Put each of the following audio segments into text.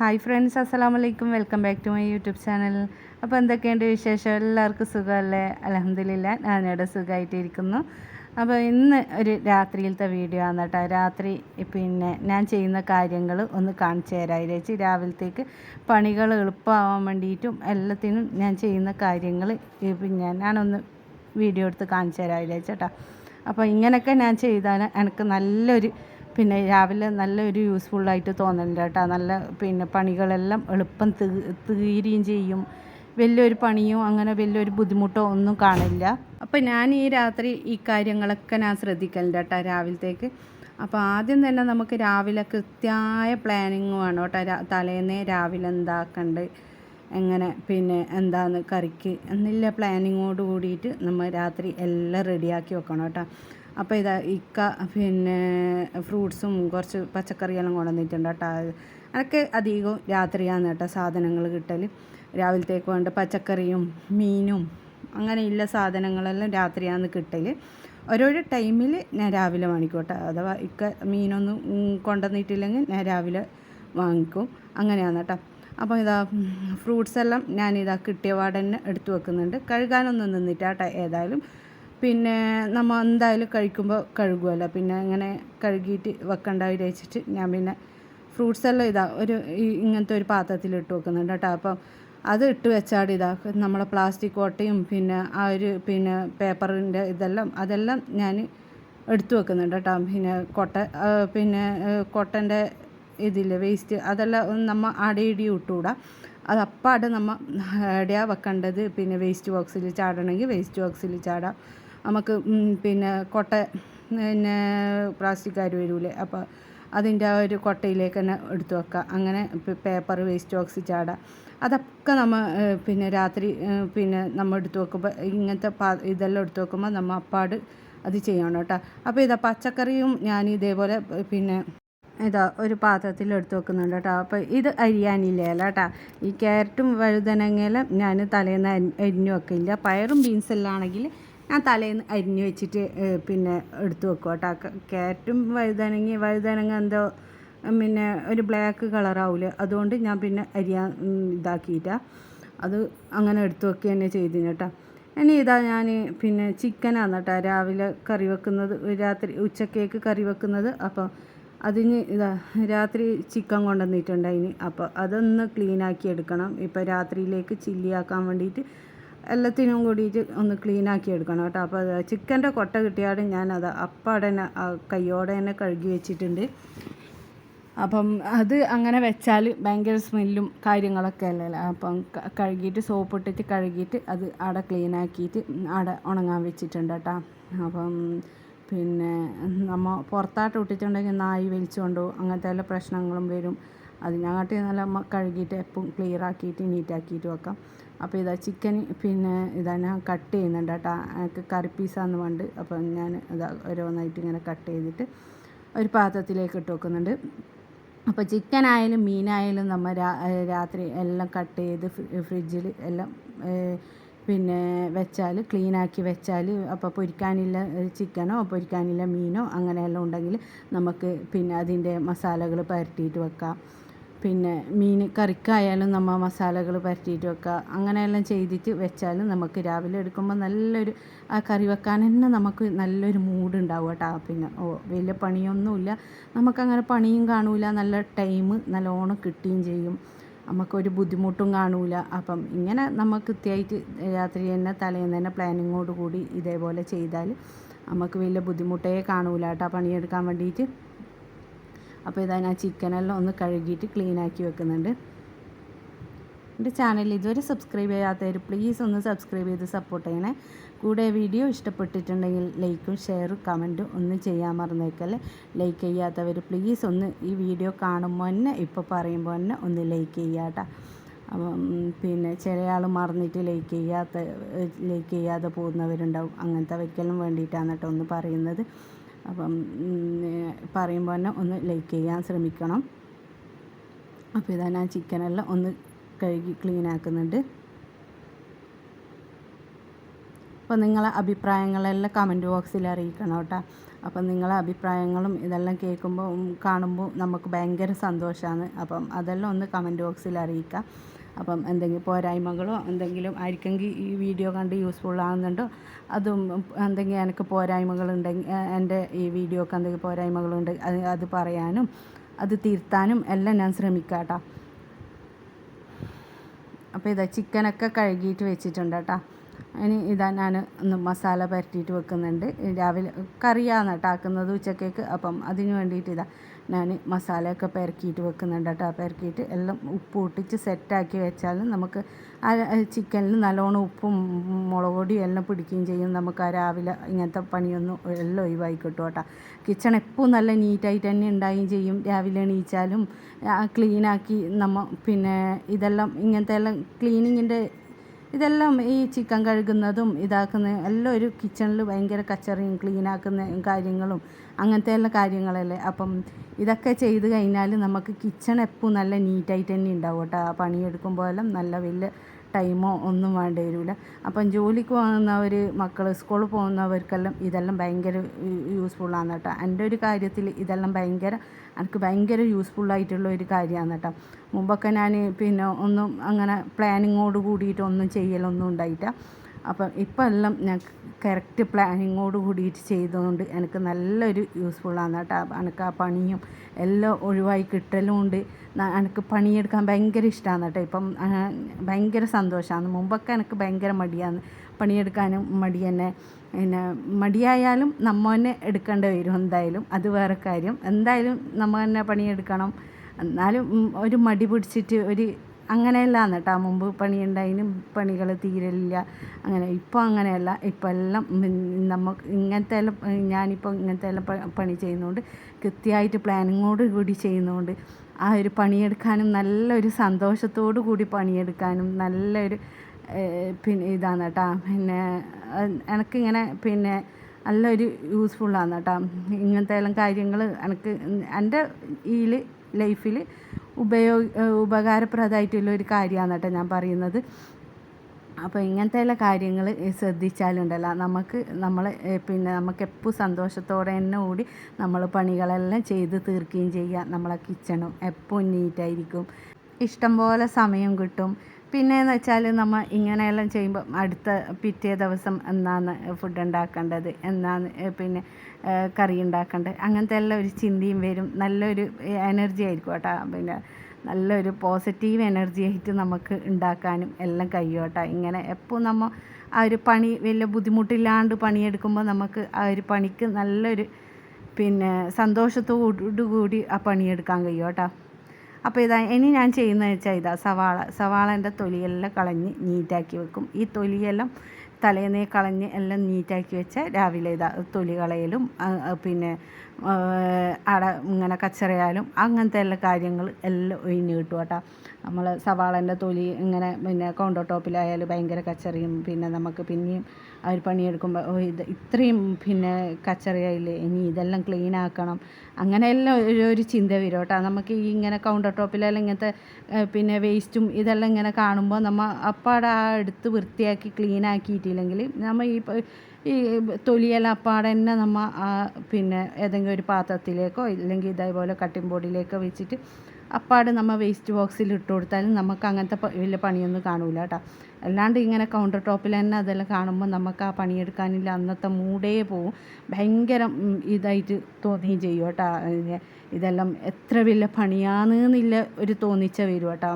Hi friends അസ്സാം വലൈക്കും welcome back to my YouTube channel അപ്പോൾ എന്തൊക്കെയുണ്ട് വിശേഷം? എല്ലാവർക്കും സുഖമല്ലേ? അലഹമില്ല ഞാനിവിടെ സുഖമായിട്ടിരിക്കുന്നു. അപ്പോൾ ഇന്ന് ഒരു രാത്രിയിലത്തെ വീഡിയോ ആണ് കേട്ടോ. രാത്രി പിന്നെ ഞാൻ ചെയ്യുന്ന കാര്യങ്ങൾ ഒന്ന് കാണിച്ചു തരാം. ചേച്ചി രാവിലത്തേക്ക് പണികൾ എളുപ്പമാവാൻ വേണ്ടിയിട്ടും എല്ലാത്തിനും ഞാൻ ചെയ്യുന്ന കാര്യങ്ങൾ പിന്നെ ഞാനൊന്ന് വീഡിയോ എടുത്ത് കാണിച്ചു തരാം. ചേച്ചേട്ടാ അപ്പോൾ ഇങ്ങനെയൊക്കെ ഞാൻ ചെയ്താൽ എനിക്ക് നല്ലൊരു പിന്നെ രാവിലെ നല്ലൊരു യൂസ്ഫുള്ളായിട്ട് തോന്നുന്നുണ്ട് കേട്ടോ. നല്ല പിന്നെ പണികളെല്ലാം എളുപ്പം തീരുകയും ചെയ്യും. വലിയൊരു പണിയോ അങ്ങനെ വലിയൊരു ബുദ്ധിമുട്ടോ ഒന്നും കാണില്ല. അപ്പോൾ ഞാൻ ഈ രാത്രി ഈ കാര്യങ്ങളൊക്കെ ഞാൻ ശ്രദ്ധിക്കലുണ്ട് കേട്ടോ രാവിലത്തേക്ക്. അപ്പോൾ ആദ്യം തന്നെ നമുക്ക് രാവിലെ കൃത്യമായ പ്ലാനിങ് വേണം കേട്ടോ. തലേന്നേ രാവിലെ എന്താക്കണ്ട് എങ്ങനെ പിന്നെ എന്താന്ന് കറിക്ക് എന്നില്ല പ്ലാനിങ്ങോട് കൂടിയിട്ട് നമ്മൾ രാത്രി എല്ലാം റെഡിയാക്കി വെക്കണം കേട്ടോ. അപ്പോൾ ഇതാ ഇക്ക പിന്നെ ഫ്രൂട്ട്സും കുറച്ച് പച്ചക്കറിയെല്ലാം കൊണ്ടുവന്നിട്ടുണ്ട് കേട്ടോ. അതൊക്കെ അധികവും രാത്രിയാണ് കേട്ടോ സാധനങ്ങൾ കിട്ടൽ രാവിലത്തേക്ക് വേണ്ട പച്ചക്കറിയും മീനും അങ്ങനെയുള്ള സാധനങ്ങളെല്ലാം രാത്രിയാണ് കിട്ടൽ ഓരോരോ ടൈമിൽ ഞാൻ രാവിലെ വാങ്ങിക്കോട്ടെ അഥവാ ഇക്ക മീനൊന്നും കൊണ്ടുവന്നിട്ടില്ലെങ്കിൽ ഞാൻ രാവിലെ വാങ്ങിക്കും. അങ്ങനെയാണ് കേട്ടോ. അപ്പോൾ ഇതാ ഫ്രൂട്ട്സ് എല്ലാം ഞാനിതാ കിട്ടിയ പാടന്നെ എടുത്തു വെക്കുന്നുണ്ട്. കഴുകാനൊന്നും നിന്നിട്ടാട്ടോ ഏതായാലും. പിന്നെ നമ്മൾ എന്തായാലും കഴിക്കുമ്പോൾ കഴുകുമല്ലോ പിന്നെ ഇങ്ങനെ കഴുകിയിട്ട് വെക്കണ്ട വിചാരിച്ചിട്ട് ഞാൻ പിന്നെ ഫ്രൂട്ട്സ് എല്ലാം ഇതാ ഒരു ഇങ്ങനത്തെ ഒരു പാത്രത്തിൽ ഇട്ട് വെക്കുന്നുണ്ട് കേട്ടോ. അപ്പം അത് ഇട്ട് വെച്ചാൽ ഇതാ നമ്മളെ പ്ലാസ്റ്റിക് കോട്ടയും പിന്നെ ആ ഒരു പിന്നെ പേപ്പറിന്റെ ഇതെല്ലാം അതെല്ലാം ഞാൻ എടുത്തു വെക്കുന്നുണ്ട് കേട്ടോ. പിന്നെ കൊട്ട പിന്നെ കൊട്ടന്റെ ഇതിൽ വേസ്റ്റ് അതെല്ലാം നമ്മൾ അടയിടി ഇട്ടുകൂടാ അത് അപ്പാട് നമ്മൾ എവിടെയാണ് വെക്കേണ്ടത് പിന്നെ വേസ്റ്റ് ബോക്സിൽ ചാടണമെങ്കിൽ വേസ്റ്റ് ബോക്സിൽ ചാടാം. നമുക്ക് പിന്നെ കൊട്ട പിന്നെ പ്ലാസ്റ്റിക് പ്ലാസ്റ്റിക്കാർ വരൂലേ. അപ്പോൾ അതിന്റെ ആ ഒരു കൊട്ടയിലേക്ക് തന്നെ എടുത്തു വെക്കുക. അങ്ങനെ പേപ്പർ വേസ്റ്റ് ബോക്സ് ചാടുക അതൊക്കെ നമ്മൾ പിന്നെ രാത്രി പിന്നെ നമ്മൾ എടുത്തു വെക്കുമ്പോൾ ഇങ്ങനത്തെ പാ ഇതെല്ലാം എടുത്തു വെക്കുമ്പോൾ നമ്മൾ അപ്പാട് അത് ചെയ്യണം കേട്ടോ. അപ്പോൾ ഇതാ പച്ചക്കറിയും ഞാൻ ഇതേപോലെ പിന്നെ ഇതാ ഒരു പാത്രത്തിൽ എടുത്ത് വെക്കുന്നുണ്ട് കേട്ടോ. അപ്പോൾ ഇത് അരിയാനില്ല കേട്ടോ? ഈ ക്യാരറ്റും വഴുതനങ്ങയിലും ഞാൻ തലേന്ന് അരിഞ്ഞു വെക്കില്ല പയറും ബീൻസെല്ലാം ആണെങ്കിൽ ഞാൻ തലേന്ന് അരിഞ്ഞു വെച്ചിട്ട് പിന്നെ എടുത്തു വെക്കും കേട്ടോ. ക്യാരറ്റും വഴുതനങ്ങി വഴുതനങ്ങ എന്തോ പിന്നെ ഒരു ബ്ലാക്ക് കളറാവില്ല അതുകൊണ്ട് ഞാൻ പിന്നെ അരിയാൻ ഇതാക്കിയിട്ട. അത് അങ്ങനെ എടുത്തു വെക്കുക തന്നെ ചെയ്തിന് കേട്ടോ. ഇനി ഇതാ ഞാൻ പിന്നെ ചിക്കനാണ് കേട്ടോ. രാവിലെ കറി വെക്കുന്നത് രാത്രി ഉച്ചക്കേക്ക് കറി വെക്കുന്നത്. അപ്പോൾ അതിന് ഇതാ രാത്രി ചിക്കൻ കൊണ്ടുവന്നിട്ടുണ്ടായിന്. അപ്പോൾ അതൊന്ന് ക്ലീനാക്കി എടുക്കണം. ഇപ്പോൾ രാത്രിയിലേക്ക് ചില്ലിയാക്കാൻ വേണ്ടിയിട്ട് എല്ലാത്തിനും കൂടിയിട്ട് ഒന്ന് ക്ലീൻ ആക്കി എടുക്കണം കേട്ടോ. അപ്പോൾ ചിക്കന്റെ കൊട്ട കിട്ടിയാലും ഞാനത് അപ്പടനെ കയ്യോടെ തന്നെ കഴുകി വെച്ചിട്ടുണ്ട്. അപ്പം അത് അങ്ങനെ വെച്ചാൽ ഭയങ്കര സ്മെല്ലും കാര്യങ്ങളൊക്കെ അല്ലല്ലോ അപ്പം കഴുകിയിട്ട് സോപ്പ് ഇട്ടിട്ട് കഴുകിയിട്ട് അത് അവിടെ ക്ലീൻ ആക്കിയിട്ട് അവിടെ ഉണങ്ങാൻ വെച്ചിട്ടുണ്ട് കേട്ടോ. അപ്പം പിന്നെ നമ്മൾ പുറത്തായിട്ട് ഇട്ടിട്ടുണ്ടെങ്കിൽ നായി വലിച്ചുകൊണ്ടോ അങ്ങനത്തെ എല്ലാ പ്രശ്നങ്ങളും വരും. അതിനകത്ത് നല്ല കഴുകിയിട്ട് എപ്പം ക്ലിയർ ആക്കിയിട്ട് നീറ്റാക്കിയിട്ട് വെക്കാം. അപ്പോൾ ഇതാ ചിക്കൻ പിന്നെ ഇതാ ഞാൻ കട്ട് ചെയ്യുന്നുണ്ട് കേട്ടോ. എനിക്ക് കറി പീസാന്ന് അപ്പം ഞാൻ ഇതാ ഓരോന്നായിട്ട് ഇങ്ങനെ കട്ട് ചെയ്തിട്ട് ഒരു പാത്രത്തിലേക്ക് ഇട്ട് വെക്കുന്നുണ്ട്. അപ്പോൾ ചിക്കൻ ആയാലും മീനായാലും നമ്മൾ രാത്രി എല്ലാം കട്ട് ചെയ്ത് ഫ്രിഡ്ജിൽ എല്ലാം പിന്നെ വെച്ചാൽ ക്ലീനാക്കി വെച്ചാൽ അപ്പോൾ പൊരിക്കാനില്ല ചിക്കനോ പൊരിക്കാനില്ല മീനോ അങ്ങനെയെല്ലാം ഉണ്ടെങ്കിൽ നമുക്ക് പിന്നെ അതിന്റെ മസാലകൾ പരട്ടിയിട്ട് വെക്കാം. പിന്നെ മീൻ കറിക്കായാലും നമ്മൾ മസാലകൾ പരത്തിയിട്ട് വെക്കുക അങ്ങനെയെല്ലാം ചെയ്തിട്ട് വെച്ചാൽ നമുക്ക് രാവിലെ എടുക്കുമ്പോൾ നല്ലൊരു ആ കറി വെക്കാൻ തന്നെ നമുക്ക് നല്ലൊരു മൂഡ് ഉണ്ടാവും കേട്ടോ. പിന്നെ ഓ വലിയ പണിയൊന്നുമില്ല. നമുക്കങ്ങനെ പണിയും കാണൂല. നല്ല ടൈം നല്ലോണം കിട്ടുകയും ചെയ്യും. നമുക്കൊരു ബുദ്ധിമുട്ടും കാണൂല. അപ്പം ഇങ്ങനെ നമുക്ക് കൃത്യമായിട്ട് രാത്രി തന്നെ തലേന്ന് തന്നെ പ്ലാനിങ്ങോട് കൂടി ഇതേപോലെ ചെയ്താൽ നമുക്ക് വലിയ ബുദ്ധിമുട്ടേ കാണൂല കേട്ടോ പണിയെടുക്കാൻ വേണ്ടിയിട്ട്. അപ്പോൾ ഇതാ ഞാൻ ചിക്കനെല്ലാം ഒന്ന് കഴുകിയിട്ട് ക്ലീൻ ആക്കി വെക്കുന്നുണ്ട്. എന്റെ ചാനൽ ഇതുവരെ സബ്സ്ക്രൈബ് ചെയ്യാത്തവർ പ്ലീസ് ഒന്ന് സബ്സ്ക്രൈബ് ചെയ്ത് സപ്പോർട്ട് ചെയ്യണേ. കൂടെ വീഡിയോ ഇഷ്ടപ്പെട്ടിട്ടുണ്ടെങ്കിൽ ലൈക്കും ഷെയറും കമന്റും ഒന്നും ചെയ്യാൻ മറന്നേക്കല്ലേ. ലൈക്ക് ചെയ്യാത്തവർ പ്ലീസ് ഒന്ന് ഈ വീഡിയോ കാണുമ്പോൾ തന്നെ ഇപ്പോൾ പറയുമ്പോൾ തന്നെ ഒന്ന് ലൈക്ക് ചെയ്യാട്ടോ പിന്നെ ചില ആൾ മറന്നിട്ട് ലൈക്ക് ചെയ്യാത്ത ലൈക്ക് ചെയ്യാതെ പോകുന്നവരുണ്ടാവും. അങ്ങനത്തെ വയ്ക്കലും വേണ്ടിയിട്ടാണ് കേട്ടോ ഒന്ന് പറയുന്നത്. അപ്പം പറയുമ്പോൾ തന്നെ ഒന്ന് ലൈക്ക് ചെയ്യാൻ ശ്രമിക്കണം. അപ്പോൾ ഇതാണ് ആ ചിക്കനെല്ലാം ഒന്ന് കഴുകി ക്ലീൻ ആക്കുന്നുണ്ട്. അപ്പോൾ നിങ്ങളെ അഭിപ്രായങ്ങളെല്ലാം കമന്റ് ബോക്സിൽ അറിയിക്കണം കേട്ടോ. അപ്പം നിങ്ങളെ അഭിപ്രായങ്ങളും ഇതെല്ലാം കേൾക്കുമ്പോൾ കാണുമ്പോൾ നമുക്ക് ഭയങ്കര സന്തോഷമാണ് അപ്പം അതെല്ലാം ഒന്ന് കമന്റ് ബോക്സിൽ അറിയിക്കാം. അപ്പം എന്തെങ്കിലും പോരായ്മകളോ എന്തെങ്കിലും ആയിരിക്കെങ്കിൽ ഈ വീഡിയോ കണ്ട് യൂസ്ഫുൾ ആകുന്നുണ്ടോ അതും എന്തെങ്കിലും എനിക്ക് പോരായ്മകളുണ്ടെങ്കിൽ എന്റെ ഈ വീഡിയോക്ക് എന്തെങ്കിലും പോരായ്മകളുണ്ട് അത് അത് പറയാനും അത് തിരുത്താനും എല്ലാം ഞാൻ ശ്രമിക്കാം കേട്ടോ അപ്പോൾ ഇതാ ചിക്കനൊക്കെ കഴുകിയിട്ട് വെച്ചിട്ടുണ്ട് കേട്ടോ. ഇനി ഇതാ ഞാൻ ഒന്ന് മസാല പരട്ടിയിട്ട് വെക്കുന്നുണ്ട്. രാവിലെ കറിയാണ് കേട്ടോ ആക്കുന്നത് ഉച്ചക്കേക്ക്. അപ്പം അതിന് വേണ്ടിയിട്ട് ഇതാ ഞാൻ മസാലയൊക്കെ പെരക്കിയിട്ട് വെക്കുന്നുണ്ട് കേട്ടോ പെരക്കിയിട്ട് എല്ലാം ഉപ്പ് പൊട്ടിച്ച് സെറ്റാക്കി വെച്ചാൽ നമുക്ക് ആ ചിക്കനിൽ നല്ലോണം ഉപ്പും മുളക് പൊടിയും എല്ലാം പിടിക്കുകയും ചെയ്യും. നമുക്ക് ആ രാവിലെ ഇങ്ങനത്തെ പണിയൊന്നും എല്ലാം ഒഴിവായി കിട്ടും. കേട്ടോ കിച്ചൺ എപ്പോഴും നല്ല നീറ്റായിട്ട് തന്നെ ഉണ്ടാവുകയും ചെയ്യും. രാവിലെ എണീച്ചാലും ക്ലീനാക്കി നമ്മ പിന്നെ ഇതെല്ലാം ഇങ്ങനത്തെ എല്ലാം ക്ലീനിങ്ങിന്റെ ഇതെല്ലാം ഈ ചിക്കൻ കഴുകുന്നതും ഇതാക്കുന്ന എല്ലാം ഒരു കിച്ചണിൽ ഭയങ്കര കച്ചറിയും ക്ലീനാക്കുന്ന കാര്യങ്ങളും അങ്ങനത്തെ എല്ലാ കാര്യങ്ങളല്ലേ. അപ്പം ഇതൊക്കെ ചെയ്ത് കഴിഞ്ഞാൽ നമുക്ക് കിച്ചൺ എപ്പോഴും നല്ല നീറ്റായിട്ട് തന്നെ ഉണ്ടാവും കേട്ടോ. പണിയെടുക്കുമ്പോഴെല്ലാം നല്ല വലിയ ടൈമോ ഒന്നും വേണ്ടി വരില്ല അപ്പം ജോലിക്ക് പോകുന്നവർ മക്കൾ സ്കൂളിൽ പോകുന്നവർക്കെല്ലാം ഇതെല്ലാം ഭയങ്കര യൂസ്ഫുള്ളാണ് കേട്ടോ. എന്റെ ഒരു കാര്യത്തിൽ ഇതെല്ലാം ഭയങ്കര എനിക്ക് ഭയങ്കര യൂസ്ഫുള്ളായിട്ടുള്ള ഒരു കാര്യമാണ് കേട്ടോ. മുമ്പൊക്കെ ഞാൻ പിന്നെ ഒന്നും അങ്ങനെ പ്ലാനിങ്ങോട് കൂടിയിട്ട് ഒന്നും ചെയ്യലൊന്നും ഉണ്ടായിട്ട അപ്പം ഇപ്പം എല്ലാം ഞാൻ കറക്റ്റ് പ്ലാനിങ്ങോട് കൂടിയിട്ട് ചെയ്തുകൊണ്ട് എനിക്ക് നല്ലൊരു യൂസ്ഫുള്ളാണ് കേട്ടോ. എനിക്ക് ആ പണിയും എല്ലാം ഒഴിവായി കിട്ടലും ഉണ്ട് എനിക്ക് പണിയെടുക്കാൻ ഭയങ്കര ഇഷ്ടമാണ് കേട്ടോ. ഇപ്പം ഭയങ്കര സന്തോഷമാണ് മുമ്പൊക്കെ എനിക്ക് ഭയങ്കര മടിയാണ്. പണിയെടുക്കാനും മടി തന്നെ. പിന്നെ മടിയായാലും നമ്മ തന്നെ എടുക്കേണ്ടി വരും എന്തായാലും. അത് വേറെ കാര്യം. എന്തായാലും നമ്മൾ തന്നെ പണിയെടുക്കണം. എന്നാലും ഒരു മടി പിടിച്ചിട്ട് ഒരു അങ്ങനെയല്ലാന്ന് കേട്ടോ. മുമ്പ് പണിയുണ്ടായിനും പണികൾ തീരലില്ല. അങ്ങനെ ഇപ്പോൾ അങ്ങനെയല്ല. ഇപ്പം എല്ലാം നമുക്ക് ഇങ്ങനത്തെ എല്ലാം ഞാനിപ്പോൾ ഇങ്ങനത്തെ എല്ലാം പണി ചെയ്യുന്നതുകൊണ്ട് കൃത്യമായിട്ട് പ്ലാനിങ്ങോട് കൂടി ചെയ്യുന്നതുകൊണ്ട് ആ ഒരു പണിയെടുക്കാനും നല്ലൊരു സന്തോഷത്തോടു കൂടി പണിയെടുക്കാനും നല്ലൊരു പിന്നെ ഇതാണ് കേട്ടോ. പിന്നെ എനിക്കിങ്ങനെ പിന്നെ നല്ലൊരു യൂസ്ഫുള്ളാണ് കേട്ടോ. ഇങ്ങനത്തെ എല്ലാം കാര്യങ്ങൾ എനിക്ക് എന്റെ ഈ ലൈഫിൽ ഉപയോഗ ഉപകാരപ്രദമായിട്ടുള്ള ഒരു കാര്യമാണ് കേട്ടോ ഞാൻ പറയുന്നത്. അപ്പോൾ ഇങ്ങനത്തെ എല്ലാ കാര്യങ്ങൾ ശ്രദ്ധിച്ചാലുണ്ടല്ലോ. നമുക്ക് നമ്മൾ പിന്നെ നമുക്ക് എപ്പോൾ സന്തോഷത്തോടെ തന്നെ കൂടി നമ്മൾ പണികളെല്ലാം ചെയ്ത് തീർക്കുകയും ചെയ്യുക നമ്മളെ കിച്ചണും എപ്പോൾ നീറ്റായിരിക്കും. ഇഷ്ടം പോലെ സമയം കിട്ടും. പിന്നെയെന്ന് വെച്ചാൽ നമ്മൾ ഇങ്ങനെയെല്ലാം ചെയ്യുമ്പോൾ അടുത്ത പിറ്റേ ദിവസം എന്നാണ് ഫുഡ് ഉണ്ടാക്കേണ്ടത് എന്നാണ് പിന്നെ കറി ഉണ്ടാക്കേണ്ടത് അങ്ങനത്തെ എല്ലാം ഒരു ചിന്തയും വരും. നല്ലൊരു എനർജി ആയിരിക്കും കേട്ടോ. പിന്നെ നല്ലൊരു പോസിറ്റീവ് എനർജി ആയിട്ട് നമുക്ക് ഉണ്ടാക്കാനും എല്ലാം കഴിയും കേട്ടോ. ഇങ്ങനെ എപ്പോൾ നമ്മൾ ആ ഒരു പണി വലിയ ബുദ്ധിമുട്ടില്ലാണ്ട് പണിയെടുക്കുമ്പോൾ നമുക്ക് ആ ഒരു പണിക്ക് നല്ലൊരു പിന്നെ സന്തോഷത്തോടു കൂടി ആ പണിയെടുക്കാൻ കഴിയും കേട്ടോ. അപ്പോൾ ഇതാ ഇനി ഞാൻ ചെയ്യുന്നത് വെച്ചാൽ ഇതാ സവാള സവാളന്റെ തൊലിയെല്ലാം കളഞ്ഞ് നീറ്റാക്കി വെക്കും. ഈ തൊലിയെല്ലാം തലേന്നേ കളഞ്ഞ് എല്ലാം നീറ്റാക്കി വെച്ചാൽ രാവിലെ ഇതാ തൊലി കളയലും പിന്നെ അട ഇങ്ങനെ കച്ചറയാലും അങ്ങനത്തെ എല്ലാ കാര്യങ്ങൾ എല്ലാം ഒഴിഞ്ഞ് കിട്ടും കേട്ടോ. നമ്മൾ സവാളന്റെ തൊലി ഇങ്ങനെ പിന്നെ കൗണ്ടർ ടോപ്പിലായാലും ഭയങ്കര കച്ചറിയും. പിന്നെ നമുക്ക് പിന്നെയും അവർ പണിയെടുക്കുമ്പോൾ ഇത് ഇത്രയും പിന്നെ കച്ചറിയായില്ലേ ഇനി ഇതെല്ലാം ക്ലീൻ ആക്കണം. അങ്ങനെയെല്ലാം ഒരു ഒരു ചിന്ത വരും കേട്ടോ. നമുക്ക് ഈ ഇങ്ങനെ കൗണ്ടർ ടോപ്പിലെല്ലാം ഇങ്ങനത്തെ പിന്നെ വേസ്റ്റും ഇതെല്ലാം ഇങ്ങനെ കാണുമ്പോൾ നമ്മൾ അപ്പാടെ എടുത്ത് വൃത്തിയാക്കി ക്ലീൻ ആക്കിയിട്ടില്ലെങ്കിൽ നമ്മൾ ഈ ഈ തൊലിയെല്ലാം അപ്പാടെ തന്നെ നമ്മൾ പിന്നെ ഏതെങ്കിലും ഒരു പാത്രത്തിലേക്കോ ഇല്ലെങ്കിൽ ഇതേപോലെ കട്ടിംഗ് ബോർഡിലേക്കോ വെച്ചിട്ട് അപ്പാട് നമ്മൾ വേസ്റ്റ് ബോക്സിൽ ഇട്ട് കൊടുത്താലും നമുക്ക് അങ്ങനത്തെ വലിയ പണിയൊന്നും കാണൂല കേട്ടോ അല്ലാണ്ട് ഇങ്ങനെ കൗണ്ടർ ടോപ്പിൽ തന്നെ അതെല്ലാം കാണുമ്പോൾ നമുക്ക് ആ പണിയെടുക്കാനില്ല അന്നത്തെ മൂടേ പോവും. ഭയങ്കര ഇതായിട്ട് തോന്നുകയും ചെയ്യും കേട്ടോ ഇതെല്ലാം എത്ര വലിയ പണിയാണെന്നില്ല ഒരു തോന്നിച്ച വരും കേട്ടോ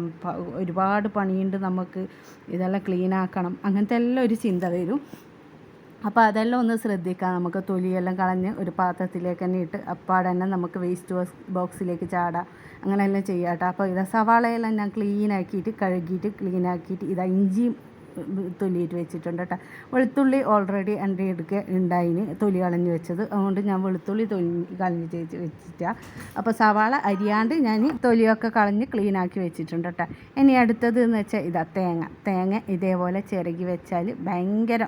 ഒരുപാട് പണിയുണ്ട് നമുക്ക് ഇതെല്ലാം ക്ലീൻ ആക്കണം. അങ്ങനത്തെ എല്ലാം ഒരു ചിന്ത വരും. അപ്പോൾ അതെല്ലാം ഒന്ന് ശ്രദ്ധിക്കാം. നമുക്ക് തൊലിയെല്ലാം കളഞ്ഞ് ഒരു പാത്രത്തിലേക്ക് തന്നെ ഇട്ട് അപ്പാടെ തന്നെ നമുക്ക് വേസ്റ്റ് ബോക്സിലേക്ക് ചാടാം. അങ്ങനെയെല്ലാം ചെയ്യാം കേട്ടോ അപ്പോൾ ഇതാ സവാളയെല്ലാം ഞാൻ ക്ലീനാക്കിയിട്ട് കഴുകിയിട്ട് ക്ലീനാക്കിയിട്ട് ഇതാ ഇഞ്ചിയും തൊലിയിട്ട് വെച്ചിട്ടുണ്ട് കേട്ടോ വെളുത്തുള്ളി ഓൾറെഡി എന്റെ എടുക്കുക ഉണ്ടായിന് തൊലി കളഞ്ഞ് വെച്ചത്. അതുകൊണ്ട് ഞാൻ വെളുത്തുള്ളി തൊലി കളഞ്ഞ് ചേച്ച് വെച്ചിട്ടാണ് അപ്പോൾ സവാള അരിയാണ്ട് ഞാൻ തൊലിയൊക്കെ കളഞ്ഞ് ക്ലീനാക്കി വെച്ചിട്ടുണ്ട് കേട്ടോ ഇനി അടുത്തത് എന്ന് വെച്ചാൽ ഇതാ തേങ്ങ. തേങ്ങ ഇതേപോലെ ചിരകി വെച്ചാൽ ഭയങ്കര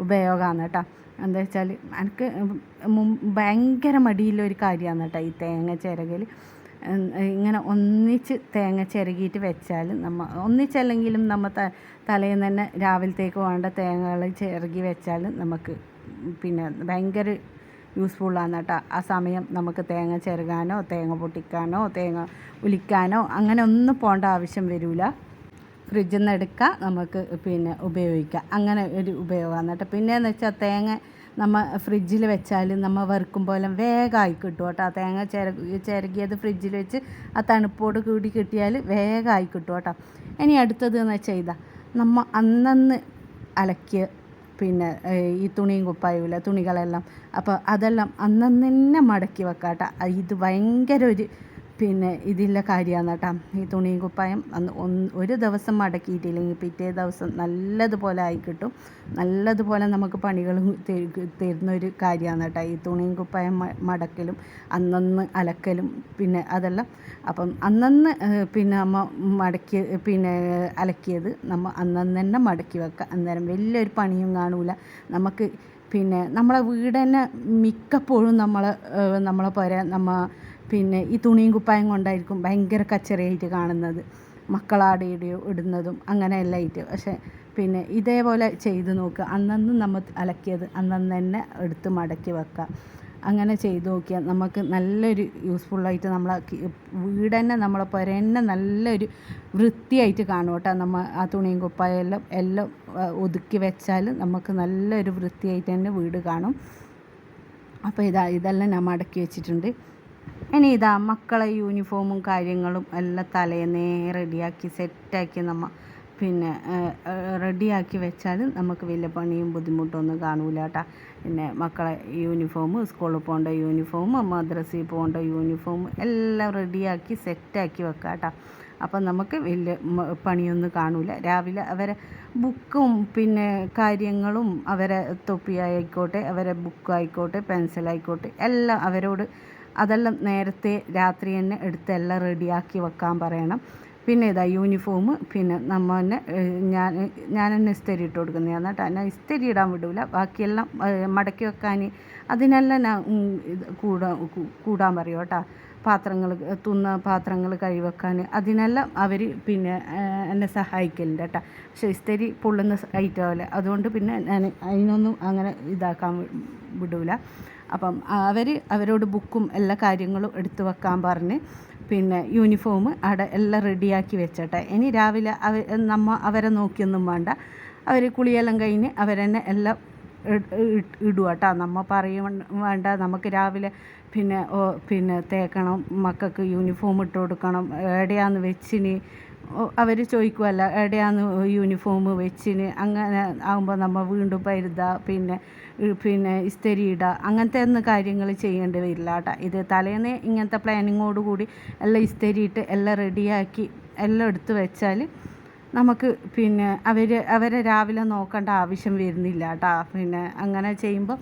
ഉപയോഗമാണ് കേട്ടോ. എന്താ വെച്ചാൽ എനിക്ക് ഭയങ്കര മടിയുള്ള ഒരു കാര്യമാണ് കേട്ടോ ഈ തേങ്ങ ചിരകൽ ഇങ്ങനെ ഒന്നിച്ച് തേങ്ങ ചിരകിയിട്ട് വെച്ചാൽ നമ്മ ഒന്നിച്ചല്ലെങ്കിലും നമ്മ ത തലേന്ന് തന്നെ രാവിലത്തേക്ക് വേണ്ട തേങ്ങകൾ ചിരകി വെച്ചാൽ നമുക്ക് പിന്നെ ഭയങ്കര യൂസ്ഫുള്ളാണ് കേട്ടോ. ആ സമയം നമുക്ക് തേങ്ങ ചിരകാനോ തേങ്ങ പൊട്ടിക്കാനോ തേങ്ങ ഉലിക്കാനോ അങ്ങനെ ഒന്നും പോകേണ്ട ആവശ്യം വരില്ല ഫ്രിഡ്ജിൽ നിന്ന് എടുക്കുക നമുക്ക് പിന്നെ ഉപയോഗിക്കാം. അങ്ങനെ ഒരു ഉപയോഗമാണ് കേട്ടോ. പിന്നെയെന്ന് വെച്ചാൽ തേങ്ങ നമ്മൾ ഫ്രിഡ്ജിൽ വെച്ചാൽ നമ്മ വറുക്കും പോലെ വേഗമായി കിട്ടും കേട്ടോ. ആ തേങ്ങ ചിര ചിരകിയത് ഫ്രിഡ്ജിൽ വെച്ച് ആ തണുപ്പോട് കൂടി കിട്ടിയാൽ വേഗമായി കിട്ടും കേട്ടോ. ഇനി അടുത്തത് എന്ന് വെച്ചാൽ ഇതാ നമ്മൾ അന്നന്ന് അലക്കിയ പിന്നെ ഈ തുണിയും കുപ്പായൂല തുണികളെല്ലാം. അപ്പോൾ അതെല്ലാം അന്നന്നെ മടക്കി വെക്കാം കേട്ടോ. ഇത് ഭയങ്കര ഒരു പിന്നെ ഇതില്ല കാര്യമാണ് കേട്ടോ. ഈ തുണിയും കുപ്പായം ഒരു ദിവസം മടക്കിയിട്ടില്ലെങ്കിൽ പിറ്റേ ദിവസം നല്ലതുപോലെ ആയി കിട്ടും. നല്ലതുപോലെ നമുക്ക് പണികൾ തരുന്നൊരു കാര്യമാണ് കേട്ടോ. ഈ തുണിയും കുപ്പായം മടക്കലും അന്നന്ന് അലക്കലും പിന്നെ അതെല്ലാം. അപ്പം അന്നന്ന് പിന്നെ അമ്മ മടക്കി പിന്നെ അലക്കിയത് നമ്മൾ അന്നന്ന് തന്നെ മടക്കി വെക്കുക അന്നേരം വലിയൊരു പണിയും കാണൂല. നമുക്ക് പിന്നെ നമ്മളെ വീട് തന്നെ മിക്കപ്പോഴും നമ്മളെ നമ്മളെ പോരെ നമ്മ പിന്നെ ഈ തുണിയും കുപ്പായം കൊണ്ടായിരിക്കും ഭയങ്കര കച്ചറയായിട്ട് കാണുന്നത്. മക്കളാടെ ഇടുകയോ ഇടുന്നതും അങ്ങനെയെല്ലാം ആയിട്ട്. പക്ഷേ പിന്നെ ഇതേപോലെ ചെയ്ത് നോക്കുക. അന്നന്ന് നമ്മൾ അലക്കിയത് അന്നന്ന് തന്നെ എടുത്ത് മടക്കി വെക്കുക. അങ്ങനെ ചെയ്ത് നോക്കിയാൽ നമുക്ക് നല്ലൊരു യൂസ്ഫുള്ളായിട്ട് നമ്മളെ വീട് തന്നെ നമ്മളെ പുര തന്നെ നല്ലൊരു വൃത്തിയായിട്ട് കാണും കേട്ടോ. നമ്മൾ ആ തുണിയും കുപ്പായം എല്ലാം എല്ലാം ഒതുക്കി വെച്ചാൽ നമുക്ക് നല്ലൊരു വൃത്തിയായിട്ട് തന്നെ വീട് കാണും. അപ്പോൾ ഇതാ ഇതെല്ലാം ഞാൻ മടക്കി വെച്ചിട്ടുണ്ട്. ഇനി ഇതാ മക്കളെ യൂണിഫോമും കാര്യങ്ങളും എല്ലാം തലേന്നേ റെഡിയാക്കി സെറ്റാക്കി നമ്മൾ പിന്നെ റെഡിയാക്കി വെച്ചാൽ നമുക്ക് വലിയ പണിയും ബുദ്ധിമുട്ടൊന്നും കാണൂല കേട്ടോ പിന്നെ മക്കളെ യൂണിഫോം സ്കൂളിൽ പോകേണ്ട യൂണിഫോം മദ്രസയിൽ പോകേണ്ട യൂണിഫോം എല്ലാം റെഡിയാക്കി സെറ്റാക്കി വെക്കാം കേട്ടോ അപ്പം നമുക്ക് വലിയ പണിയൊന്നും കാണൂല. രാവിലെ അവരെ ബുക്കും പിന്നെ കാര്യങ്ങളും അവരെ തൊപ്പിയായിക്കോട്ടെ അവരെ ബുക്കായിക്കോട്ടെ പെൻസിലായിക്കോട്ടെ എല്ലാം അവരോട് അതെല്ലാം നേരത്തെ രാത്രി തന്നെ എടുത്ത് എല്ലാം റെഡിയാക്കി വെക്കാൻ പറയണം. പിന്നെ ഇതാ യൂണിഫോം പിന്നെ നമ്മൾ തന്നെ ഞാൻ ഞാൻ തന്നെ ഇസ്തരി ഇട്ട് കൊടുക്കുന്നത്. എന്നിട്ട് ഞാൻ ഇസ്തരി ഇടാൻ വിടില്ല ബാക്കിയെല്ലാം മടക്കി വെക്കാൻ അതിനെല്ലാം ഞാൻ കൂടാൻ കൂടാൻ പറയും കേട്ടോ. പാത്രങ്ങൾ തുന്ന പാത്രങ്ങൾ കഴിവെക്കാൻ അതിനെല്ലാം അവർ പിന്നെ എന്നെ സഹായിക്കലുണ്ട് കേട്ടോ പക്ഷേ ഇസ്തരി പൊള്ളുന്ന ഐറ്റമല്ല അതുകൊണ്ട് പിന്നെ ഞാൻ അതിനൊന്നും അങ്ങനെ ഇതാക്കാൻ വിടൂല. അപ്പം അവർ അവരോട് ബുക്കും എല്ലാ കാര്യങ്ങളും എടുത്തു വെക്കാൻ പറഞ്ഞ് പിന്നെ യൂണിഫോം അവിടെ എല്ലാം റെഡിയാക്കി വെച്ചട്ടെ. ഇനി രാവിലെ അവ നമ്മ അവരെ നോക്കിയൊന്നും വേണ്ട. അവർ കുളിയെല്ലാം കഴിഞ്ഞ് അവരെന്നെ എല്ലാം ഇടുക കേട്ടോ നമ്മൾ പറയും വേണ്ട. നമുക്ക് രാവിലെ പിന്നെ പിന്നെ തേക്കണം മക്കൾക്ക് യൂണിഫോം ഇട്ട് കൊടുക്കണം എവിടെയാന്ന് വെച്ചിന് അവർ ചോദിക്കുമല്ല എവിടെയാന്ന് യൂണിഫോം വെച്ചിന് അങ്ങനെ ആകുമ്പോൾ നമ്മൾ വീണ്ടും പരുത പിന്നെ പിന്നെ ഇസ്തരി ഇടുക അങ്ങനത്തെ ഒന്നും കാര്യങ്ങൾ ചെയ്യേണ്ടി വരില്ല കേട്ടോ ഇത് തലേന്ന് ഇങ്ങനത്തെ പ്ലാനിങ്ങോട് കൂടി എല്ലാം ഇസ്തരി ഇട്ട് എല്ലാം റെഡിയാക്കി എല്ലാം എടുത്തു വെച്ചാൽ നമുക്ക് പിന്നെ അവർ അവരെ രാവിലെ നോക്കേണ്ട ആവശ്യം വരുന്നില്ല കേട്ടോ പിന്നെ അങ്ങനെ ചെയ്യുമ്പോൾ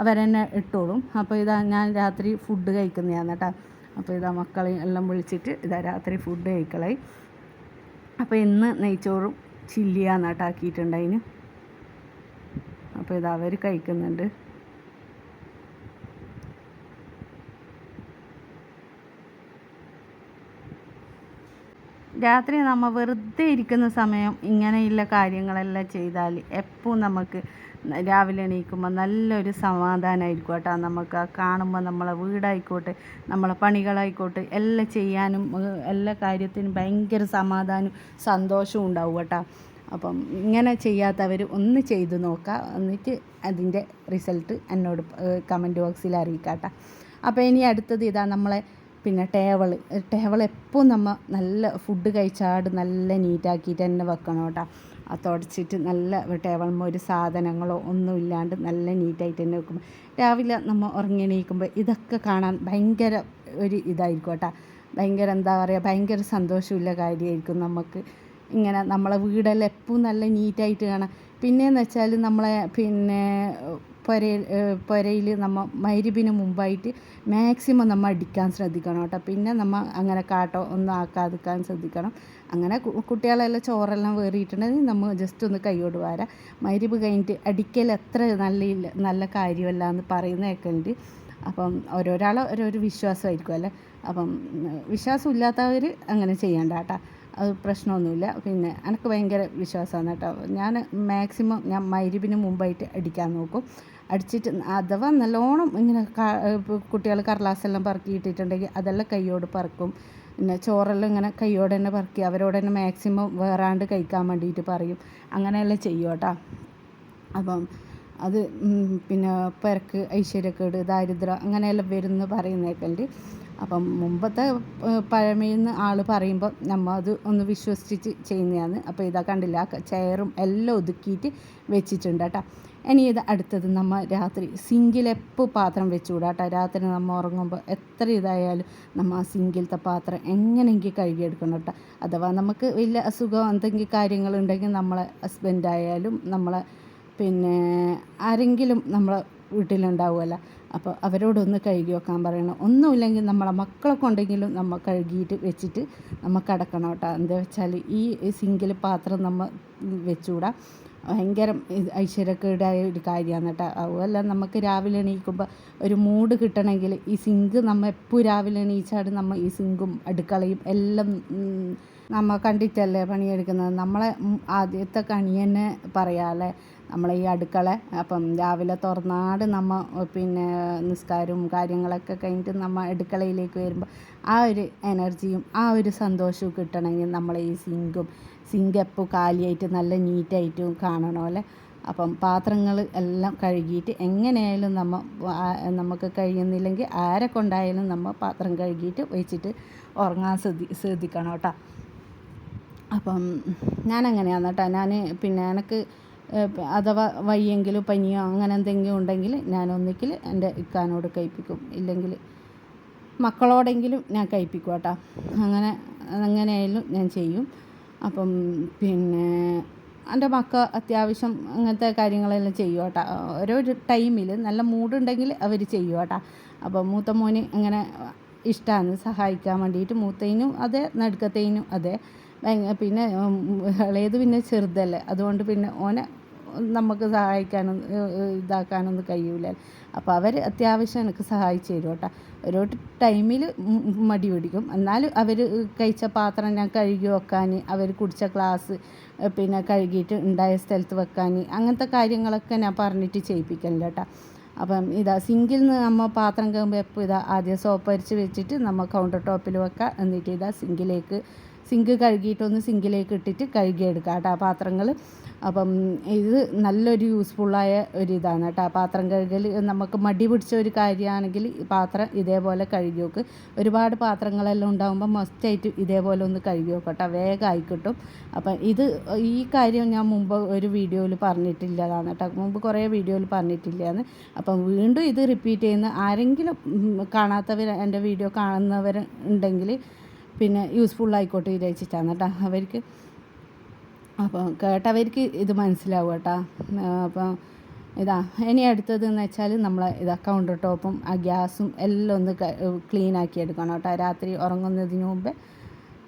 അവരെന്നെ ഇട്ടോളും. അപ്പോൾ ഇതാ ഞാൻ രാത്രി ഫുഡ് കഴിക്കുന്നതാണ് കേട്ടോ. അപ്പോൾ ഇതാ മക്കളെ എല്ലാം വിളിച്ചിട്ട് ഇതാ രാത്രി ഫുഡ് കഴിക്കളായി അപ്പോൾ ഇന്ന് നെയ്ച്ചോറും ചില്ലിയാണ് കേട്ടോ ആക്കിയിട്ടുണ്ടതിന് അപ്പോൾ ഇത് അവർ കഴിക്കുന്നുണ്ട്. രാത്രി നമ്മൾ വെറുതെ ഇരിക്കുന്ന സമയം ഇങ്ങനെയുള്ള കാര്യങ്ങളെല്ലാം ചെയ്താൽ എപ്പോൾ നമുക്ക് രാവിലെ എണീക്കുമ്പോൾ നല്ലൊരു സമാധാനമായിരിക്കും കേട്ടോ. നമുക്ക് കാണുമ്പോൾ നമ്മളെ വീടായിക്കോട്ടെ നമ്മളെ പണികളായിക്കോട്ടെ എല്ലാം ചെയ്യാനും എല്ലാ കാര്യത്തിനും ഭയങ്കര സമാധാനവും സന്തോഷവും ഉണ്ടാവും കേട്ടോ. അപ്പം ഇങ്ങനെ ചെയ്യാത്തവർ ഒന്ന് ചെയ്ത് നോക്കുക എന്നിട്ട് അതിന്റെ റിസൾട്ട് എന്നോട് കമന്റ് ബോക്സിൽ അറിയിക്കാം കേട്ടോ. അപ്പോൾ ഇനി അടുത്തത് ഇതാ നമ്മളെ പിന്നെ ടേവൾ ടേവൾ എപ്പോഴും നമ്മൾ നല്ല ഫുഡ് കഴിച്ചാട് നല്ല നീറ്റാക്കിയിട്ട് തന്നെ വെക്കണം കേട്ടോ. തുടച്ചിട്ട് നല്ല ടേബിൾമ ഒരു സാധനങ്ങളോ ഒന്നും ഇല്ലാണ്ട് നല്ല നീറ്റായിട്ട് തന്നെ വെക്കും രാവിലെ നമ്മൾ ഉറങ്ങി എണീക്കുമ്പോൾ ഇതൊക്കെ കാണാൻ ഭയങ്കര ഒരു ഇതായിരിക്കും കേട്ടോ. ഭയങ്കര എന്താ പറയുക ഭയങ്കര സന്തോഷമുള്ള കാര്യമായിരിക്കും നമുക്ക്. ഇങ്ങനെ നമ്മളെ വീടെല്ലാം എപ്പോഴും നല്ല നീറ്റായിട്ട് കാണാം പിന്നെയെന്ന് വെച്ചാൽ നമ്മളെ പിന്നെ പുരയിൽ പുരയിൽ നമ്മൾ മരുവിന് മുമ്പായിട്ട് മാക്സിമം നമ്മൾ അടിക്കാൻ ശ്രദ്ധിക്കണം കേട്ടോ. പിന്നെ നമ്മൾ അങ്ങനെ കാട്ടോ ഒന്നും ആക്കാതിരിക്കാൻ ശ്രദ്ധിക്കണം. അങ്ങനെ കുട്ടികളെല്ലാം ചോറെല്ലാം വേറിയിട്ടുണ്ടെങ്കിൽ നമ്മൾ ജസ്റ്റ് ഒന്ന് കൈയോട് വാരാം. മരുവ് കഴിഞ്ഞിട്ട് അടിക്കൽ എത്ര നല്ല നല്ല കാര്യമല്ല എന്ന് പറയുന്നതൊക്കെ ഉണ്ട്. അപ്പം ഓരോരാൾ ഓരോരോ വിശ്വാസമായിരിക്കും അല്ലേ? അപ്പം വിശ്വാസം ഇല്ലാത്തവർ അങ്ങനെ ചെയ്യണ്ട കേട്ടോ. അത് പ്രശ്നമൊന്നുമില്ല. പിന്നെ എനിക്ക് ഭയങ്കര വിശ്വാസമാണ് കേട്ടോ. ഞാൻ മാക്സിമം ഞാൻ മൈരിബിന് മുമ്പായിട്ട് അടിക്കാൻ നോക്കും. അടിച്ചിട്ട് അഥവാ നല്ലോണം ഇങ്ങനെ കുട്ടികൾ കടലാസെല്ലാം പറക്കിയിട്ടിട്ടുണ്ടെങ്കിൽ അതെല്ലാം കൈയോട് പറക്കും. പിന്നെ ചോറെല്ലാം ഇങ്ങനെ കൈയോടെ തന്നെ പറക്കി അവരോട് തന്നെ മാക്സിമം വേറാണ്ട് കഴിക്കാൻ വേണ്ടിയിട്ട് പറയും. അങ്ങനെയെല്ലാം ചെയ്യും കേട്ടോ. അപ്പം അത് പിന്നെ പെരക്ക് ഐശ്വര്യക്കേട് ദാരിദ്ര്യം അങ്ങനെയെല്ലാം വരുമെന്ന് പറയുന്നേക്കലുണ്ട് അപ്പം മുമ്പത്തെ പഴമയെന്ന് ആൾ പറയുമ്പോൾ നമ്മൾ അത് ഒന്ന് വിശ്വസിച്ച് ചെയ്യുന്നതാണ്. അപ്പോൾ ഇതാ കണ്ടില്ല ചെയറും എല്ലാം ഒതുക്കിയിട്ട് വെച്ചിട്ടുണ്ട് കേട്ടോ. ഇനി ഇത് അടുത്തത് നമ്മൾ രാത്രി സിങ്കിലെപ്പ് പാത്രം വെച്ചുകൂടാ കേട്ടോ. രാത്രി നമ്മൾ ഉറങ്ങുമ്പോൾ എത്ര ഇതായാലും നമ്മൾ ആ സിങ്കിലത്തെ പാത്രം എങ്ങനെയെങ്കിൽ കഴുകിയെടുക്കണം കേട്ടോ. അഥവാ നമുക്ക് വലിയ അസുഖം എന്തെങ്കിലും കാര്യങ്ങളുണ്ടെങ്കിൽ നമ്മളെ ഹസ്ബൻഡായാലും നമ്മളെ പിന്നെ ആരെങ്കിലും നമ്മളെ വീട്ടിലുണ്ടാവുമല്ലോ. അപ്പോൾ അവരോടൊന്ന് കഴുകി വെക്കാൻ പറയണം. ഒന്നുമില്ലെങ്കിൽ നമ്മളെ മക്കളൊക്കെ ഉണ്ടെങ്കിലും നമ്മൾ കഴുകിയിട്ട് വെച്ചിട്ട് നമ്മൾ കിടക്കണം കേട്ടോ. എന്താ വെച്ചാൽ ഈ സിങ്കിൽ പാത്രം നമ്മൾ വെച്ചുകൂടാ ഭയങ്കര ഐശ്വര്യക്കേടായ ഒരു കാര്യമാണ് കേട്ടോ. അതുമല്ല നമുക്ക് രാവിലെ എണീക്കുമ്പോൾ ഒരു മൂഡ് കിട്ടണമെങ്കിൽ ഈ സിങ്ക് നമ്മൾ എപ്പോൾ രാവിലെ എണീച്ചാൽ നമ്മൾ ഈ സിങ്കും അടുക്കളയും എല്ലാം നമ്മൾ കണ്ടിട്ടല്ലേ പണിയെടുക്കുന്നത്? നമ്മളെ ആദ്യത്തെ കണി തന്നെ പറയാമല്ലേ നമ്മളെ ഈ അടുക്കള അപ്പം രാവിലെ തുറന്നാട് നമ്മൾ പിന്നെ നിസ്കാരവും കാര്യങ്ങളൊക്കെ കഴിഞ്ഞിട്ട് നമ്മൾ അടുക്കളയിലേക്ക് വരുമ്പോൾ ആ ഒരു എനർജിയും ആ ഒരു സന്തോഷവും കിട്ടണമെങ്കിൽ നമ്മൾ ഈ സിങ്കും സിങ്ക് എപ്പോൾ കാലിയായിട്ട് നല്ല നീറ്റായിട്ടും കാണണം അല്ലേ? അപ്പം പാത്രങ്ങൾ എല്ലാം കഴുകിയിട്ട് എങ്ങനെയായാലും നമ്മൾ നമുക്ക് കഴിയുന്നില്ലെങ്കിൽ ആരെ കൊണ്ടായാലും നമ്മൾ പാത്രം കഴുകിയിട്ട് വെച്ചിട്ട് ഉറങ്ങാൻ ശ്രദ്ധി ശ്രദ്ധിക്കണം കേട്ടോ. അപ്പം ഞാനങ്ങനെയാണ് കേട്ടോ. ഞാൻ പിന്നെ എനിക്ക് അഥവാ വയ്യെങ്കിലും പനിയോ അങ്ങനെ എന്തെങ്കിലും ഉണ്ടെങ്കിൽ ഞാൻ ഒന്നിക്കിൽ എന്റെ ഇക്കാനോട് കഴിപ്പിക്കും. ഇല്ലെങ്കിൽ മക്കളോടെങ്കിലും ഞാൻ കഴിപ്പിക്കും കേട്ടോ. അങ്ങനെ അങ്ങനെയായാലും ഞാൻ ചെയ്യും. അപ്പം പിന്നെ എന്റെ മക്ക അത്യാവശ്യം അങ്ങനത്തെ കാര്യങ്ങളെല്ലാം ചെയ്യും കേട്ടോ. ഓരോ ടൈമിൽ നല്ല മൂഡുണ്ടെങ്കിൽ അവർ ചെയ്യും കേട്ടോ. അപ്പോൾ മൂത്ത മോന് അങ്ങനെ ഇഷ്ടമാണ് സഹായിക്കാൻ വേണ്ടിയിട്ട് മൂത്തതിനും അതെ നടുക്കത്തേനും അതെ. പിന്നെ ഇളയത് പിന്നെ ചെറുതല്ലേ. അതുകൊണ്ട് പിന്നെ ഓനെ നമുക്ക് സഹായിക്കാനും ഇതാക്കാനൊന്നും കഴിയൂല അപ്പോൾ അവർ അത്യാവശ്യം എനിക്ക് സഹായിച്ചു തരും കേട്ടോ. ഓരോ ടൈമിൽ മടി പിടിക്കും. എന്നാലും അവർ കഴിച്ച പാത്രം ഞാൻ കഴുകി വെക്കാൻ അവർ കുടിച്ച ഗ്ലാസ് പിന്നെ കഴുകിയിട്ട് ഉണ്ടായ സ്ഥലത്ത് വെക്കാൻ അങ്ങനത്തെ കാര്യങ്ങളൊക്കെ ഞാൻ പറഞ്ഞിട്ട് ചെയ്യിപ്പിക്കലില്ല കേട്ടോ. അപ്പം ഇതാ സിങ്കിൽ നിന്ന് നമ്മൾ പാത്രം കഴിയുമ്പോൾ എപ്പോൾ ഇതാ ആദ്യം സോപ്പ് അരിച്ച് വെച്ചിട്ട് നമ്മൾ കൗണ്ടർ ടോപ്പിൽ വെക്കുക എന്നിട്ട് ഇതാ സിങ്കിലേക്ക് സിങ്ക് കഴുകിയിട്ടൊന്ന് സിങ്കിലേക്ക് ഇട്ടിട്ട് കഴുകിയെടുക്കുക കേട്ടോ പാത്രങ്ങൾ. അപ്പം ഇത് നല്ലൊരു യൂസ്ഫുള്ളായ ഒരു ഇതാണ് കേട്ടോ. പാത്രം കഴുകൽ നമുക്ക് മടി പിടിച്ച ഒരു കാര്യമാണെങ്കിൽ പാത്രം ഇതേപോലെ കഴുകി വെക്ക്. ഒരുപാട് പാത്രങ്ങളെല്ലാം ഉണ്ടാകുമ്പോൾ മസ്റ്റായിട്ട് ഇതേപോലെ ഒന്ന് കഴുകി വെക്കട്ടോ വേഗമായി കിട്ടും. അപ്പം ഇത് ഈ കാര്യം ഞാൻ മുമ്പ് ഒരു വീഡിയോയിൽ പറഞ്ഞിട്ടില്ലതാണ് കേട്ടോ. മുമ്പ് കുറേ വീഡിയോയിൽ പറഞ്ഞിട്ടില്ലയെന്ന് അപ്പം വീണ്ടും ഇത് റിപ്പീറ്റ് ചെയ്യുന്ന ആരെങ്കിലും കാണാത്തവർ എന്റെ വീഡിയോ കാണുന്നവർ ഉണ്ടെങ്കിൽ പിന്നെ യൂസ്ഫുൾ ആയിക്കോട്ടെ വിചാരിച്ചിട്ടാണ് കേട്ടോ അവർക്ക്. അപ്പോൾ കേട്ടവർക്ക് ഇത് മനസ്സിലാവും കേട്ടോ. അപ്പം ഇതാ ഇനി അടുത്തതെന്ന് വെച്ചാൽ നമ്മൾ ഇത് കൗണ്ടർ ടോപ്പും ആ ഗ്യാസും എല്ലാം ഒന്ന് ക്ലീൻ ആക്കി എടുക്കണം കേട്ടോ. രാത്രി ഉറങ്ങുന്നതിന് മുമ്പേ.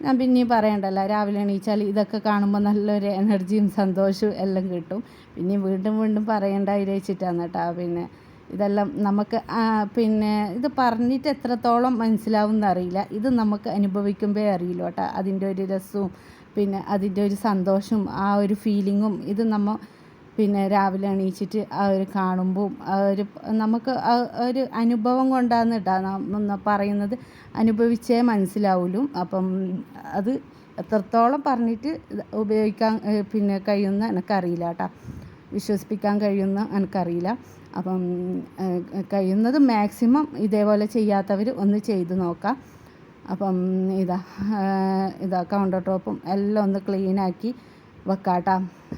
ഞാൻ പിന്നെയും പറയണ്ടല്ലോ രാവിലെ എണീച്ചാൽ ഇതൊക്കെ കാണുമ്പോൾ നല്ലൊരു എനർജിയും സന്തോഷവും എല്ലാം കിട്ടും. പിന്നെ വീണ്ടും വീണ്ടും പറയേണ്ട വിചാരിച്ചിട്ടാണ് കേട്ടോ. പിന്നെ ഇതെല്ലാം നമുക്ക് പിന്നെ ഇത് പറഞ്ഞിട്ട് എത്രത്തോളം മനസ്സിലാവും എന്നറിയില്ല ഇത് നമുക്ക് അനുഭവിക്കുമ്പോൾ അറിയില്ല കേട്ടോ. അതിന്റെ ഒരു രസവും പിന്നെ അതിന്റെ ഒരു സന്തോഷവും ആ ഒരു ഫീലിങ്ങും ഇത് നമ്മൾ പിന്നെ രാവിലെ എണീച്ചിട്ട് ആ ഒരു കാണുമ്പോൾ ആ ഒരു നമുക്ക് ആ ഒരു അനുഭവം കൊണ്ടാണ് കേട്ടോ പറയുന്നത്. അനുഭവിച്ചേ മനസ്സിലാവുള്ളൂ. അപ്പം അത് എത്രത്തോളം പറഞ്ഞിട്ട് ഉപയോഗിക്കാൻ പിന്നെ കഴിയുന്ന എനിക്കറിയില്ല കേട്ടോ. വിശ്വസിപ്പിക്കാൻ കഴിയുന്ന എനിക്കറിയില്ല. അപ്പം കഴിയുന്നത് മാക്സിമം ഇതേപോലെ ചെയ്യാത്തവർ ഒന്ന് ചെയ്ത് നോക്കാം. അപ്പം ഇതാ ഇതാ കൗണ്ടർ ടോപ്പും എല്ലാം ഒന്ന് ക്ലീനാക്കി വെക്കാട്ടാ.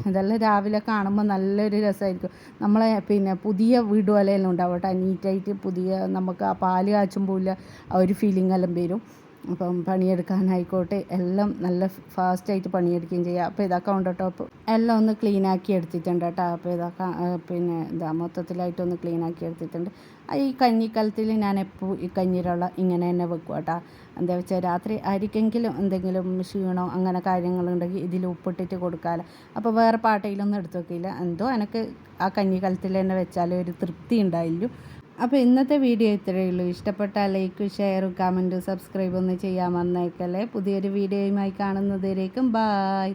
ഇതെല്ലാം രാവിലെ കാണുമ്പോൾ നല്ലൊരു രസമായിരിക്കും നമ്മളെ പിന്നെ പുതിയ വീട് പോലെയെല്ലാം ഉണ്ടാവും കേട്ടോ. നീറ്റായിട്ട് പുതിയ നമുക്ക് ആ പാൽ കാച്ചുമ്പോൾ ഇല്ല ആ ഒരു ഫീലിംഗ് എല്ലാം വരും. അപ്പം പണിയെടുക്കാനായിക്കോട്ടെ എല്ലാം നല്ല ഫാസ്റ്റായിട്ട് പണിയെടുക്കുകയും ചെയ്യാം. അപ്പോൾ ഇതാ കൗണ്ടർ ടോപ്പ് എല്ലാം ഒന്ന് ക്ലീൻ ആക്കി എടുത്തിട്ടുണ്ട് കേട്ടോ. അപ്പോൾ ഇതാ പിന്നെ ഇതാ മൊത്തത്തിലായിട്ടൊന്ന് ക്ലീൻ ആക്കി എടുത്തിട്ടുണ്ട്. ഈ കഞ്ഞിക്കലത്തിൽ ഞാൻ എപ്പോൾ ഈ കഞ്ഞിരവള ഇങ്ങനെ തന്നെ വെക്കും കേട്ടോ. എന്താ വെച്ചാൽ രാത്രി അരിക്കെങ്കിലും എന്തെങ്കിലും ക്ഷീണോ അങ്ങനെ കാര്യങ്ങളുണ്ടെങ്കിൽ ഇതിൽ ഉപ്പിട്ടിട്ട് കൊടുക്കാമല്ലോ അപ്പോൾ വേറെ പാട്ടയിലൊന്നും എടുത്തു വെക്കില്ല. എന്തോ എനിക്ക് ആ കഞ്ഞിക്കലത്തിൽ തന്നെ വെച്ചാൽ ഒരു തൃപ്തി ഉണ്ടായില്ലു അപ്പോൾ ഇന്നത്തെ വീഡിയോ ഇത്രയേ ഉള്ളൂ. ഇഷ്ടപ്പെട്ട ലൈക്ക് ഷെയർ കമന്റും സബ്സ്ക്രൈബ് ഒന്ന് ചെയ്യാൻ വന്നേക്കല്ലേ. പുതിയൊരു വീഡിയോയുമായി കാണുന്നതിലേക്കും ബായ്